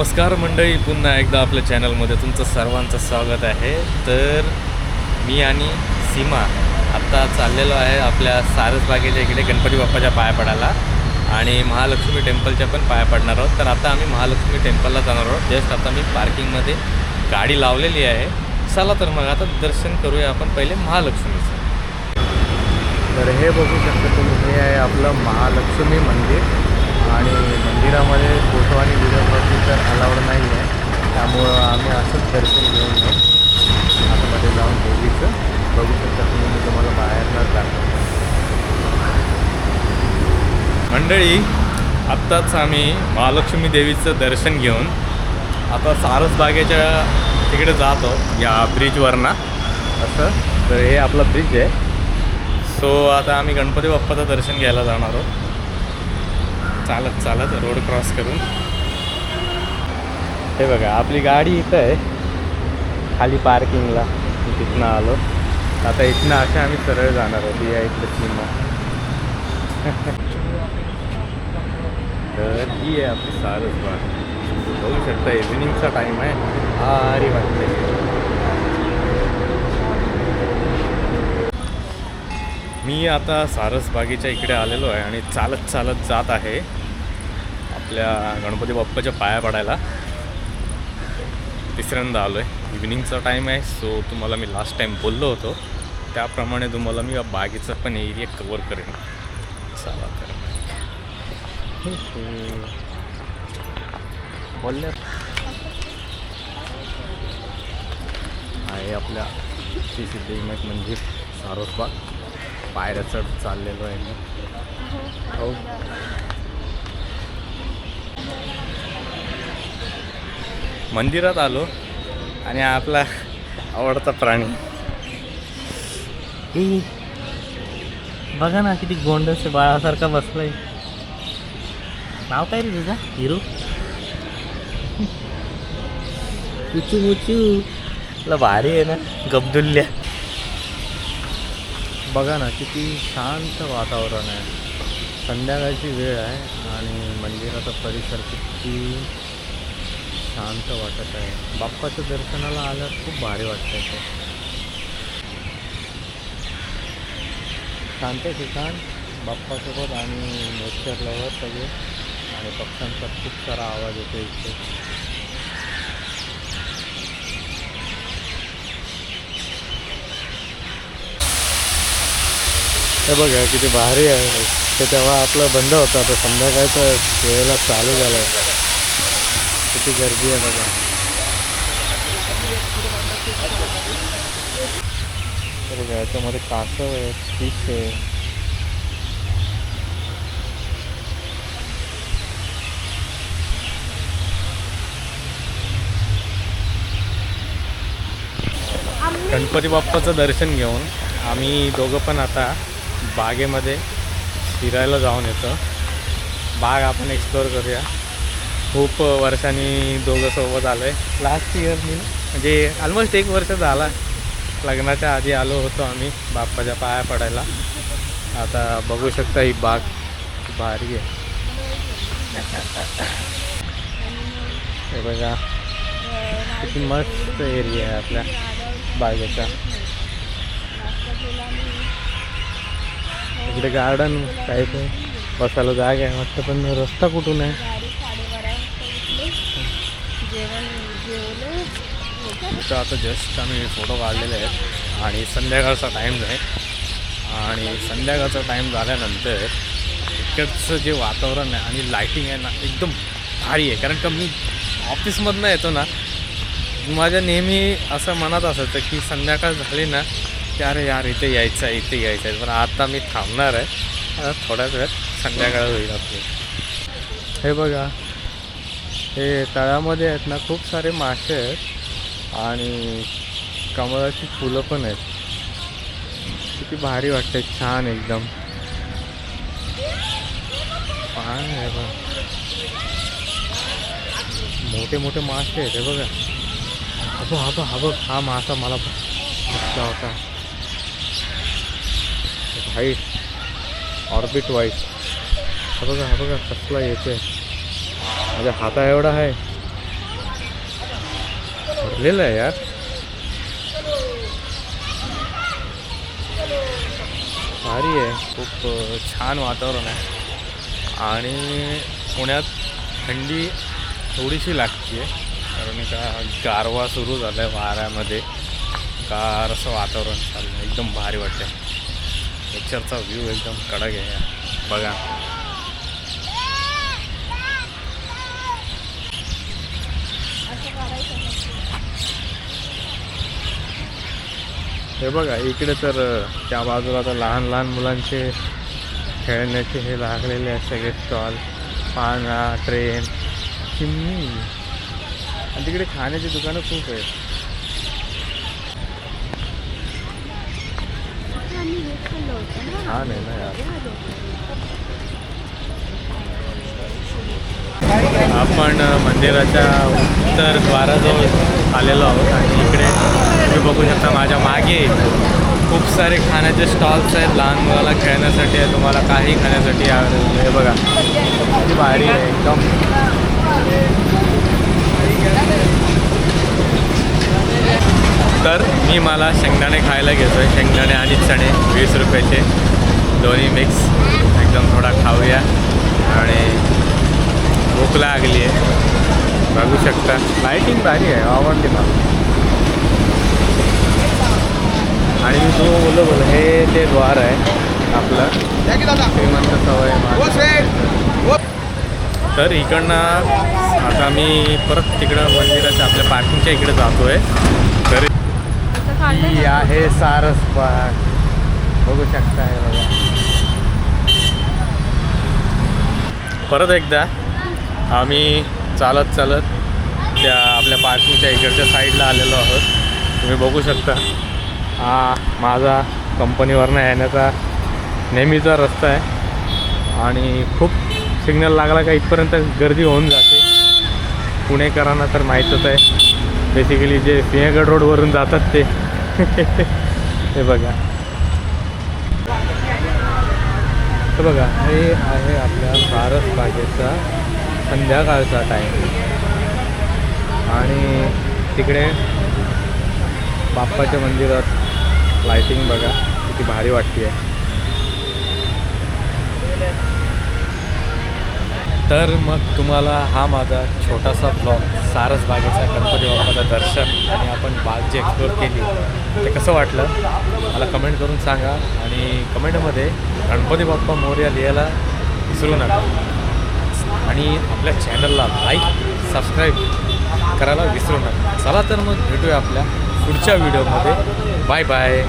नमस्कार मंडळी पुन्हा एकदा आपल्या चॅनलमध्ये तुमचं सर्वांचं स्वागत आहे. तर मी आणि सीमा आत्ता चाललेलो आहे आपल्या सारसबागेच्या इकडे गणपती बाप्पाच्या पाया पडायला आणि महालक्ष्मी टेम्पलच्या पण पाया पडणार आहोत. तर आता आम्ही महालक्ष्मी टेम्पलला जाणार आहोत. जस्ट आता मी पार्किंगमध्ये गाडी लावलेली आहे. चला तर मग आता दर्शन करूया आपण पहिले महालक्ष्मीचं. तर हे बघू शकता तुम्ही हे आहे आपलं महालक्ष्मी मंदिर. आणि मंदिरामध्ये फोटो आणि व्हिडिओग्राफी तर अलाउड नाही आहे त्यामुळं आम्ही असंच दर्शन घेऊन येऊ. आतमध्ये जाऊन देवीचं बघू शकता तुम्ही मी तुम्हाला बाहेरनं दाखवतो. मंडळी आत्ताच आम्ही महालक्ष्मी देवीचं दर्शन घेऊन आता सारसबागेच्या तिकडे जातो या ब्रिजवरनं. असं तर हे आपला ब्रिज आहे. सो आता आम्ही गणपती बाप्पाचं दर्शन घ्यायला जाणार आहोत. चालत चालत रोड क्रॉस करून. हे बघा आपली गाडी इथं आहे. खाली पार्किंगला तिथनं आलो. आता इथनं असे आम्ही सरळ जाणार आहोत या इथलं सीमा तर ही आहे आपली सारस बाग. बघू शकता इव्हिनिंगचा टाईम आहे. भारी वाटते मी आता सारस बागेच्या इकडे आलेलो आहे आणि चालत चालत जात आहे. आपल्या गणपती बाप्पाच्या पाया पडायला तिसऱ्यांदा आलो आहे इव्हिनिंगचा टाईम आहे सो तुम्हाला मी लास्ट टाईम बोललो होतो. त्याप्रमाणे तुम्हाला मी या बागेचा पण एरिया कवर करेन. चला तर. बोलल्या आहे आपल्या श्री सिद्धिविनायक मंदिर सारोसबाग पायऱ्या चढ चाललेलो आहे मी. हो. मंदिरात आलो आणि आपला आवडता प्राणी. बघा ना किती गोंडस बाळासारखा बसलाय. नाव काय रे तुझा? हिरो? उचू मुचू. तुला भारी आहे ना गब्दुल्ल्या बघा ना किती शांत वातावरण आहे. संध्याकाळची वेळ आहे आणि मंदिराचा परिसर किती शांत वाटत आहे. बाप्पाच्या दर्शनाला आल्यावर खूप भारी वाटतं ते शांत ठिकाण बाप्पासोबत आणि नेचर लवर सगळे. आणि पक्ष्यांचा खूप सारा आवाज येतो इथे. हे बघा किती भारी आहे. तर तेव्हा आपलं बंद होतं. आता संध्याकाळचं वेळेला चालू झालं आहे किती गर्दी आहे बघा. तर बघा याच्यामध्ये कासव आहे फिश आहे. गणपती बाप्पाचं दर्शन घेऊन आम्ही दोघं पण आता बागेमध्ये फिरायला जाऊन येतं. बाग आपण एक्सप्लोअर करूया. खूप वर्षांनी दोघं सोबत आलो आहे लास्ट इयरनी म्हणजे ऑलमोस्ट एक वर्ष झाला. लग्नाच्या आधी आलो होतो आम्ही बाप्पाच्या पाया पडायला. आता बघू शकता ही बाग भारी आहे. हे बघा किती मस्त एरिया आहे आपल्या बागेचा. इकडे गार्डन काय ते बसायला जागा आहे वाटतं पण रस्ता कुठून आहे? तर आता जस्ट आम्ही फोटो काढलेले आहेत आणि संध्याकाळचा टाईम आहे. आणि संध्याकाळचा टाईम झाल्यानंतर इकडचं जे वातावरण आहे आणि लाईटिंग आहे ना एकदम भारी आहे. कारण का मी ऑफिसमधनं येतो ना माझ्या नेहमी असं मनात असायचं की संध्याकाळ झाली ना की अरे यार इथे यायचं आहे इथे यायचं आहे. पण आता मी थांबणार आहे. आता थोड्याच वेळात संध्याकाळ होईल आपली. हे बघा हे तळ्यामध्ये आहेत ना खूप सारे मासे आहेत आणि कमळाची फुलं पण आहेत. किती भारी वाटते छान एकदम. पान आहे बघ. मोठे मोठे मासे आहेत हे बघा. हा बघ हा बघ हा बघ हा मासा मला होता. हाईट ऑर्बिट वाईट हा बघा हा बघा कसला येतोय. माझ्या हाता एवढा आहे. भरलेला आहे यार. भारी आहे. खूप छान वातावरण आहे. आणि पुण्यात थंडी थोडीशी लागते. आहे कारण का गारवा सुरू झाला आहे वाऱ्यामध्ये. गार असं वातावरण चाललं आहे एकदम भारी वाटतं पिक्चरचा व्ह्यू एकदम कडक आहे बघा हे बघा इकडे तर त्या बाजूला तर लहान लहान मुलांचे खेळण्याचे हे लागलेले आहेत सगळे स्टॉल पाना ट्रेन चिमणी आणि तिकडे खाण्याची दुकानं खूप आहेत छान आहे ना यार. आपण मंदिराच्या उत्तर द्वाराजवळ आलेलो आहोत आणि इकडे तुम्ही बघू शकता माझ्या मागे खूप सारे खाण्याचे स्टॉल्स आहेत. लहान मुलाला खेळण्यासाठी आहे तुम्हाला काही खाण्यासाठी available हे बघा किती भारी आहे एकदम. तर मी मला शेंगदाणे खायला घेतो आहे शेंगदाणे आणि चणे वीस रुपयाचे. दोन्ही मिक्स एकदम थोडा खाऊया. आणि भूक लागली आहे बघू शकता. लाईटिंग भारी आहे. आवडते मला. आणि मी तो बोललो बोल हे ते द्वार आहे आपलं. श्रीमंत सवय तर इकडनं आता मी परत तिकडं मंदिराच्या आपल्या पार्किंगच्या इकडे जातो आहे तर ही आहे सारस बाग बघू शकता हे बघा. परत एकदा आम्ही चालत चालत त्या आपल्या पार्किंगच्या इकडच्या साईडला आलेलो आहोत. तुम्ही बघू शकता. हा माझा कंपनीवरनं येण्याचा नेहमीचा रस्ता आहे. आणि खूप सिग्नल लागला का इथपर्यंत गर्दी होऊन जाते. पुणेकरांना तर माहीतच आहे. बेसिकली जे सिंहगड रोडवरून जातात ते. हे बघा. तर बघा हे आहे आपल्या भारत बागेचा संध्याकाळचा टाईम आणि तिकडे बाप्पाच्या मंदिरात लाईटिंग बघा किती भारी वाटते आहे तर मग तुम्हाला हा माझा छोटासा ब्लॉग सारस बागेचा गणपती बाप्पाचं दर्शन आणि आपण बाग जी एक्सप्लोर केली ते कसं वाटलं? मला कमेंट करून सांगा आणि कमेंटमध्ये गणपती बाप्पा मोर्या लिहायला विसरू नका. आणि आपल्या चॅनलला लाईक सबस्क्राईब करायला विसरू नका. चला तर मग भेटूया आपल्या पुढच्या व्हिडिओमध्ये बाय बाय